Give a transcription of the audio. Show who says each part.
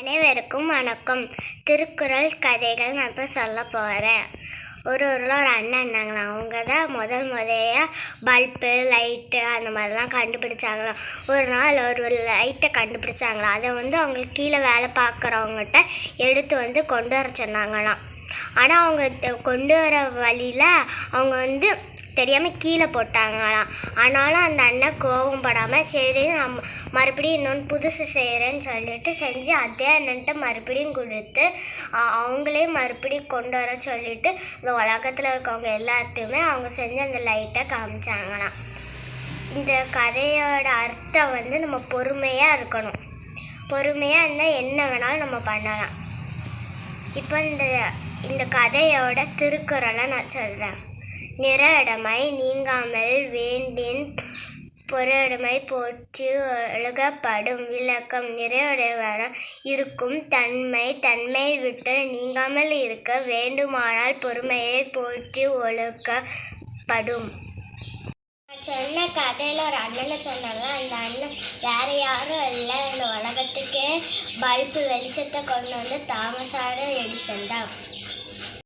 Speaker 1: அனைவருக்கும் வணக்கம். திருக்குறள் கதைகள் நான் இப்போ சொல்ல போகிறேன் ஒரு ஊரில் ஒரு அண்ணன் இருந்தாங்களாம். அவங்க தான் முதல் முதைய பல்பு லைட்டு அந்த மாதிரிலாம் கண்டுபிடிச்சாங்களாம். ஒரு நாள் ஒரு லைட்டை கண்டுபிடிச்சாங்களாம். அதை வந்து அவங்களுக்கு கீழே வேலை பார்க்குறவங்ககிட்ட எடுத்து வந்து கொண்டு வர சொன்னாங்களாம். ஆனால் அவங்க கொண்டு வர வழியில் அவங்க வந்து தெரியாமல் கீழே போட்டாங்களாம். ஆனாலும் அந்த அண்ணன் கோபம் படாமல் சரி நான் மறுபடியும் இன்னொன்று புதுசு செய்கிறேன்னு சொல்லிட்டு செஞ்சு அதே அண்ணன்ட்ட மறுபடியும் கொடுத்து அவங்களே மறுபடியும் கொண்டு வர சொல்லிட்டு இந்த உலகத்தில் இருக்கவங்க எல்லாத்தையுமே அவங்க செஞ்சு அந்த லைட்டை காமிச்சாங்களாம். இந்த கதையோட அர்த்தம் வந்து நம்ம பொறுமையாக இருக்கணும். பொறுமையாக இருந்தால் என்ன வேணாலும் நம்ம பண்ணலாம். இப்போ இந்த இந்த கதையோட திருக்குறளை நான் சொல்கிறேன் நிறடமை நீங்காமல் வேண்டின் பொருடமை போற்றி ஒழுகப்படும் விளக்கம் நிறையுடையவர இருக்கும் தன்மை தன்மை விட்டு நீங்காமல் இருக்க வேண்டுமானால் பொறுமையை போற்றி ஒழுக்கப்படும். நான் சொன்ன கதையில் ஒரு அண்ணனை சொன்னாங்க அந்த அண்ணன் வேற யாரும் இல்லை. இந்த உலகத்துக்கே பல்பு வெளிச்சத்தை கொண்டு வந்து தாமஸ் எடிசன் தான்